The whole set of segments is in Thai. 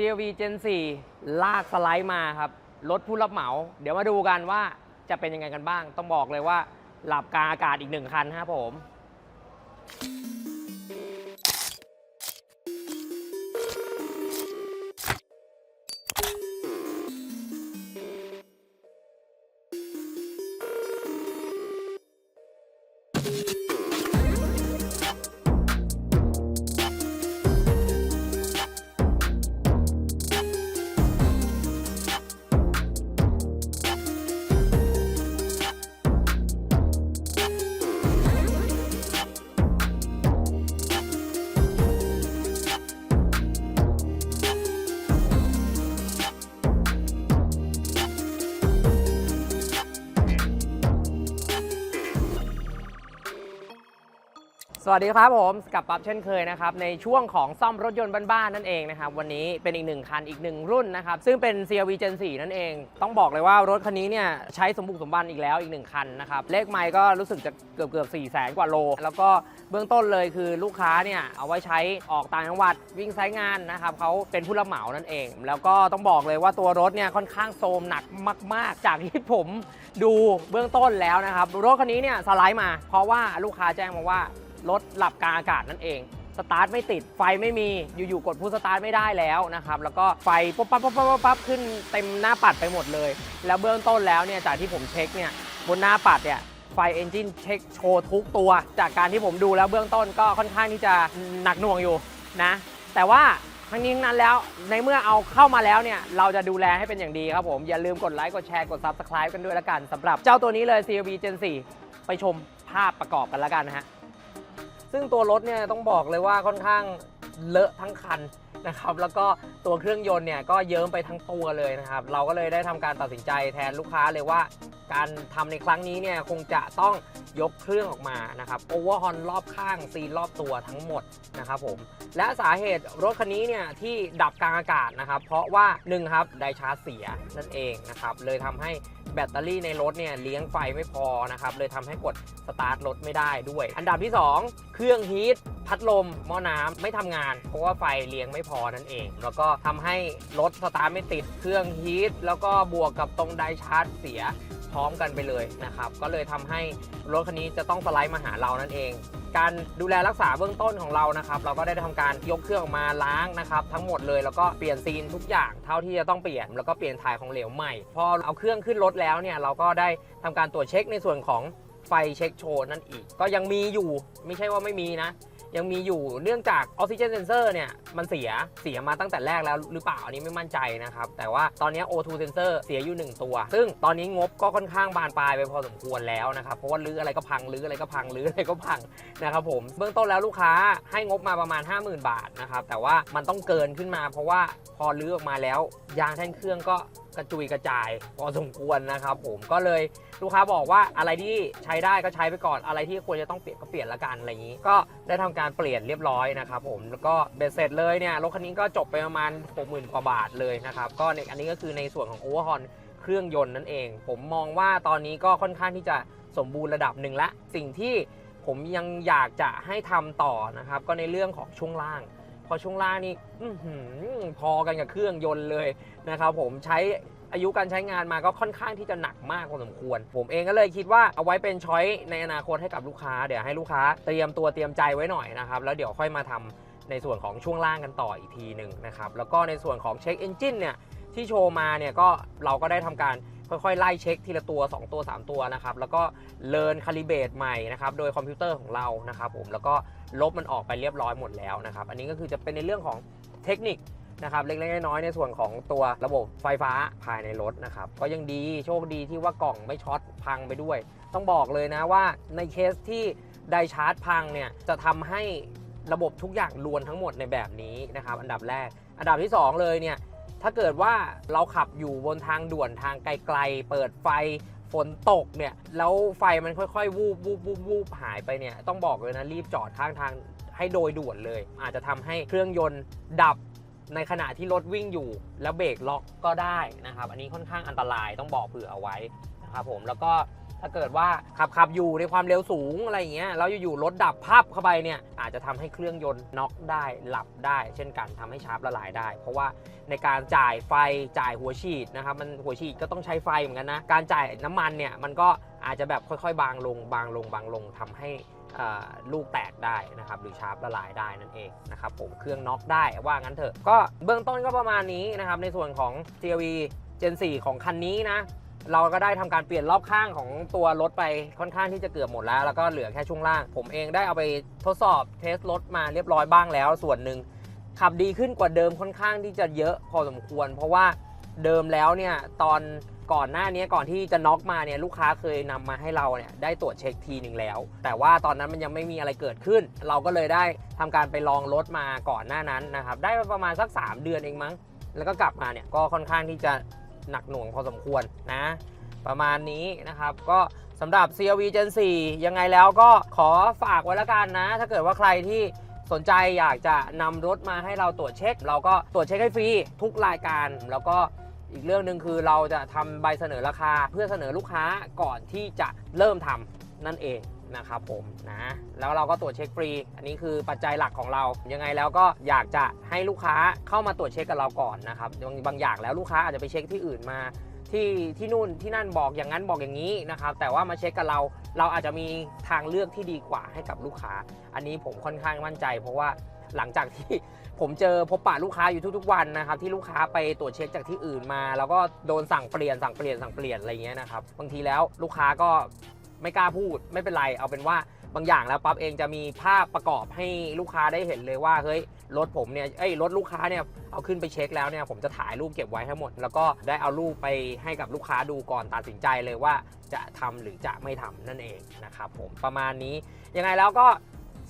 CLV Gen 4 ลากสไลด์มาครับ รถผู้รับเหมา เดี๋ยวมาดูกันว่าจะเป็นยังไงกันบ้าง ต้องบอกเลยว่าหลับกลางอากาศอีกหนึ่งคันครับผม วัสดีครับผมกลับปั๊บเช่นเคยนะครับในช่วงของซ่อมรถยนต์บ้านๆนั่นเองนะครับวันนี้เป็นอีกหนึ่งคันอีกหนึ่งรุ่นนะครับซึ่งเป็น CRV Gen 4 นั่นเอง ต้องบอกเลยว่ารถคันนี้เนี่ยใช้สมบุกสมบันอีกแล้วอีกหนึ่งคันนะครับเลขไมล์ก็รู้สึกจะเกือบเกือบ4 0 0แสนกว่าโล แล้วก็เบื้องต้นเลยคือลูกค้าเนี่ยเอาไว้ใช้ออกต่างจังหวัดวิ่งไซต์งานนะครับเขาเป็นผู้รับเหมานั่นเอง แล้วก็ต้องบอกเลยว่าตัวรถเนี่ยค่อนข้างโทรมหนักมาก ๆ จากที่ผมดูเบื้องต้นแล้วนะครับรถคันนี้เนี่ยสไลด์มา เพราะว่าลูกค้าแจ้งมาว่า รถหลับกลางอากาศนั่นเอง สตาร์ทไม่ติด ไฟไม่มี อยู่ๆ กดพุชสตาร์ทไม่ได้แล้วนะครับ แล้วก็ไฟป๊บปั๊บปั๊บปั๊บปั๊บปั๊บขึ้นเต็มหน้าปัดไปหมดเลย แล้วเบื้องต้นแล้วเนี่ย จากที่ผมเช็คเนี่ยบนหน้าปัดเนี่ยไฟเอนจินเช็คโชว์ทุกตัว จากการที่ผมดูแล้วเบื้องต้นก็ค่อนข้างที่จะหนักหน่วงอยู่นะ แต่ว่าทั้งนี้ทั้งนั้นแล้วในเมื่อเอาเข้ามาแล้วเนี่ย เราจะดูแลให้เป็นอย่างดีครับผม อย่าลืมกดไลค์ กดแชร์ กด Subscribe กันด้วยละกันสำหรับเจ้าตัวนี้เลย CRV Gen 4 ไปชมภาพประกอบกันละกันนะฮะ ซึ่งตัวรถเนี่ยต้องบอกเลยว่าค่อนข้างเลอะทั้งคันนะครับแล้วก็ตัวเครื่องยนต์เนี่ยก็เยิ้มไปทั้งตัวเลยนะครับ เราก็เลยได้ทำการตัดสินใจแทนลูกค้าเลยว่า การทำในครั้งนี้เนี่ยคงจะต้องยกเครื่องออกมานะครับโอเวอร์ฮอนรอบข้างซีรอบตัวทั้งหมดนะครับผมและสาเหตุรถคันนี้เนี่ยที่ดับกลางอากาศนะครับ เพราะว่า1ครับไดชาร์จเสียนั่นเองนะครับเลยทำให้ แบตเตอรี่ในรถเนี่ยเลี้ยงไฟไม่พอนะครับเลยทำให้กดสตาร์ทรถไม่ได้ด้วย อันดับที่ 2 เครื่องฮีทพัดลมหม้อน้ำไม่ทำงาน เพราะว่าไฟเลี้ยงไม่พอนั่นเอง แล้วก็ทำให้รถสตาร์ทไม่ติดเครื่องฮีทแล้วก็บวกกับตรงไดชาร์จเสีย พร้อมกันไปเลยนะครับ ก็เลยทำให้รถคันนี้จะต้องสไลด์มาหาเรานั่นเอง การดูแลรักษาเบื้องต้นของเรานะครับ เราก็ได้ทำการยกเครื่องมาล้างนะครับ ทั้งหมดเลยแล้วก็เปลี่ยนซีนทุกอย่างเท่าที่จะต้องเปลี่ยน แล้วก็เปลี่ยนถ่ายของเหลวใหม่ พอเอาเครื่องขึ้นรถแล้วเนี่ยเราก็ได้ทำการตรวจเช็คในส่วนของไฟเช็คโชว์นั่นอีก ก็ยังมีอยู่ไม่ใช่ว่าไม่มีนะ ยังมีอยู่เนื่องจากออกซิเจนเซนเซอร์เนี่ยมันเสียเสียมาตั้งแต่แรกแล้วหรือเปล่าอันนี้ไม่มั่นใจนะครับ แต่ว่าตอนนี้ O2 sensor เสียอยู่ 1 ตัว ซึ่งตอนนี้งบก็ค่อนข้างบานปลายไปพอสมควรแล้วนะครับ เพราะว่าลื้ออะไรก็พังลื้ออะไรก็พังลื้ออะไรก็พังนะครับผมเบื้องต้นแล้วลูกค้าให้งบมาประมาณ 50,000 บาทนะครับแต่ว่ามันต้องเกินขึ้นมา เพราะว่าพอลื้อออกมาแล้วยางแท่นเครื่องก็กระจุยกระจาย พอสมควรนะครับผมก็เลยลูกค้าบอกว่าอะไรที่ใช้ได้ก็ใช้ไปก่อนอะไรที่ควรจะต้องเปลี่ยนก็เปลี่ยนละกันอะไรอย่างนี้ ก็ได้ทำการเปลี่ยนเรียบร้อยนะครับผมแล้วก็เบ็ดเสร็จเลยเนี่ยรถคันนี้ก็จบไปประมาณ 60,000กว่าบาทเลยนะครับก็ในอันนี้ก็คือในส่วนของโอเวอร์ฮอนเครื่องยนต์นั่นเอง ผมมองว่าตอนนี้ก็ค่อนข้างที่จะสมบูรณ์ระดับหนึ่งละสิ่งที่ผมยังอยากจะให้ทำต่อนะครับก็ในเรื่องของช่วงล่าง พอช่วงล่างนี่อื้อหือพอกันกับเครื่องยนต์เลยนะครับผมใช้อายุการใช้งานมาก็ค่อนข้างที่จะหนักมากพอสมควร ผมเองก็เลยคิดว่าเอาไว้เป็นช้อยในอนาคตให้กับลูกค้า เดี๋ยวให้ลูกค้าเตรียมตัวเตรียมใจไว้หน่อยนะครับ แล้วเดี๋ยวค่อยมาทำในส่วนของช่วงล่างกันต่ออีกทีหนึ่งนะครับ แล้วก็ในส่วนของเช็คเอนจินเนี่ย ที่โชว์มาเนี่ยก็เราก็ได้ทำการค่อยๆ ไล่เช็คทีละตัว 2 ตัว 3 ตัวนะครับ แล้วก็เลิร์นคาลิเบตใหม่นะครับ โดยคอมพิวเตอร์ของเรานะครับผม แล้วก็ลบมันออกไปเรียบร้อยหมดแล้วนะครับ อันนี้ก็คือจะเป็นในเรื่องของเทคนิคนะครับ เล็กๆ น้อยๆ ในส่วนของตัวระบบไฟฟ้าภายในรถนะครับ ก็ยังดี โชคดีที่ว่ากล่องไม่ช็อตพังไปด้วย ต้องบอกเลยนะว่าในเคสที่ไดชาร์จพังเนี่ย จะทำให้ระบบทุกอย่างรวนทั้งหมดในแบบนี้นะครับ อันดับแรก อันดับที่ 2 เลยเนี่ย ถ้าเกิดว่าเราขับอยู่บนทางด่วนทางไกลๆ เปิดไฟฝนตกเนี่ย แล้วไฟมันค่อยๆ วูบวูบวูบวูบหายไปเนี่ย ต้องบอกเลยนะ รีบจอดข้างทางให้โดยด่วนเลย อาจจะทำให้เครื่องยนต์ดับในขณะที่รถวิ่งอยู่ แล้วเบรกล็อกก็ได้นะครับ อันนี้ค่อนข้างอันตรายต้องบอกเผื่อเอาไว้นะครับผมแล้วก็ ถ้าเกิดว่าขับขับอยู่ในความเร็วสูงอะไรอย่างเงี้ยแล้วอยู่ๆรถดับพับเข้าไปเนี่ยอาจจะทำให้เครื่องยนต์น็อกได้หลับได้ เช่นกันทำให้ชาร์ปละลายได้ เพราะว่าในการจ่ายไฟจ่ายหัวฉีดนะครับมันหัวฉีดก็ต้องใช้ไฟเหมือนกันนะการจ่ายน้ำมันเนี่ยมันก็อาจจะแบบค่อยๆ บางลงบางลงบางลงทำให้ลูกแตกได้นะครับหรือชาร์ปละลายได้นั่นเองนะครับผมเครื่องน็อกได้ว่างั้นเถอะก็เบื้องต้นก็ประมาณนี้นะครับในส่วนของ CRV Gen 4 ของคันนี้นะ เราก็ได้ทำการเปลี่ยนรอบข้างของตัวรถไปค่อนข้างที่จะเกือบหมดแล้ว แล้วก็เหลือแค่ช่วงล่าง ผมเองได้เอาไปทดสอบเทสรถมาเรียบร้อยบ้างแล้ว ส่วนหนึ่งขับดีขึ้นกว่าเดิมค่อนข้างที่จะเยอะพอสมควร เพราะว่าเดิมแล้วเนี่ยตอนก่อนหน้านี้ก่อนที่จะน็อกมาเนี่ยลูกค้าเคยนำมาให้เราเนี่ยได้ตรวจเช็คทีหนึ่งแล้ว แต่ว่าตอนนั้นมันยังไม่มีอะไรเกิดขึ้น เราก็เลยได้ทำการไปลองรถมาก่อนหน้านั้นนะครับได้ประมาณสัก 3 เดือนเองมั้ง แล้วก็กลับมาเนี่ยก็ค่อนข้างที่จะ หนักหน่วงพอสมควรนะ ประมาณนี้นะครับ ก็สำหรับ CRV Gen 4 ยังไงแล้วก็ขอฝากไว้ล้วกันนะ ถ้าเกิดว่าใครที่สนใจอยากจะนำรถมาให้เราตรวจเช็ค เราก็ตรวจเช็คให้ฟรีทุกรายการ แล้วก็อีกเรื่องหนึ่งคือเราจะทำใบเสนอราคา เพื่อเสนอลูกค้าก่อนที่จะเริ่มทำนั่นเอง นะครับผมนะแล้วเราก็ตรวจเช็คฟรี อันนี้คือปัจจัยหลักของเรา ยังไงแล้วก็อยากจะให้ลูกค้าเข้ามาตรวจเช็คกับเราก่อนนะครับบางบางอย่างแล้วลูกค้าอาจจะไปเช็คที่อื่นมาที่ที่นู่นที่นั่นบอกอย่างนั้นบอกอย่างนี้นะครับแต่ว่ามาเช็คกับเราเราอาจจะมีทางเลือกที่ดีกว่าให้กับลูกค้า อันนี้ผมค่อนข้างมั่นใจ เพราะว่าหลังจากที่ผมเจอพบปะลูกค้าอยู่ทุกๆวันนะครับที่ลูกค้าไปตรวจเช็คจากที่อื่นมา แล้วก็โดนสั่งเปลี่ยนสั่งเปลี่ยนสั่งเปลี่ยนอะไรเงี้ยนะครับบางทีแล้วลูกค้าก็ ไม่กล้าพูดไม่เป็นไร เอาเป็นว่าบางอย่างแล้วปั๊บเองจะมีภาพประกอบให้ลูกค้าได้เห็นเลยว่าเฮ้ยรถผมเนี่ยเอ้ยรถลูกค้าเนี่ยเอาขึ้นไปเช็คแล้วเนี่ยผมจะถ่ายรูปเก็บไว้ทั้งหมด แล้วก็ได้เอารูปไปให้กับลูกค้าดูก่อนตัดสินใจเลยว่าจะทำหรือจะไม่ทำนั่นเองนะครับผมประมาณนี้ยังไงแล้วก็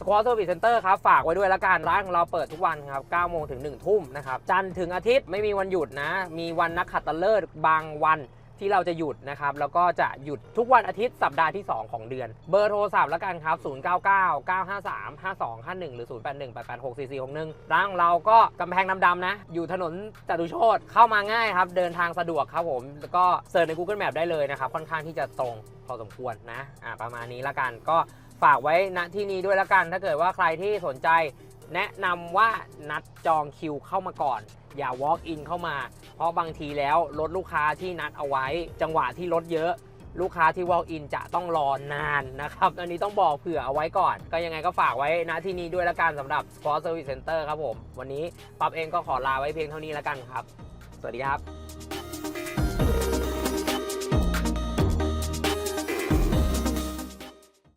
Squad Service Center ครับ ฝากไว้ด้วยละกันร้านของเราเปิดทุกวันครับ9โมงถึง 1 ทุ่มนะครับ จันทร์ถึงอาทิตย์ไม่มีวันหยุดนะ มีวันนักขัตฤกษ์บางวัน ที่เราจะหยุดนะครับ แล้วก็จะหยุดทุกวันอาทิตย์สัปดาห์ที่ 2 ของเดือน เบอร์โทรศัพท์ละกันครับ 099 953 5251 หรือ 081 886 4461ร้านของเราก็กำแพงดำๆนะ อยู่ถนนจตุโชตเข้ามาง่ายครับ เดินทางสะดวกครับผม แล้วก็เสิร์ชใน Google Map ได้เลยนะครับ ค่อนข้างที่จะตรงพอสมควรนะอ่าประมาณนี้ละกันก็ฝากไว้ณที่นี้ด้วยละกัน ถ้าเกิดว่าใครที่สนใจแนะนำว่านัดจองคิวเข้ามาก่อน อย่า walk in เข้ามา เพราะบางทีแล้วรถลูกค้าที่นัดเอาไว้ จังหวะที่รถเยอะ ลูกค้าที่ walk in จะต้องรอนานนะครับ อันนี้ต้องบอกเผื่อเอาไว้ก่อน ก็ยังไงก็ฝากไว้ณที่นี้ด้วยละกันสำหรับ Sport Service Center ครับผม วันนี้ปั๊บเองก็ขอลาไว้เพียงเท่านี้ละกันครับ สวัสดีครับ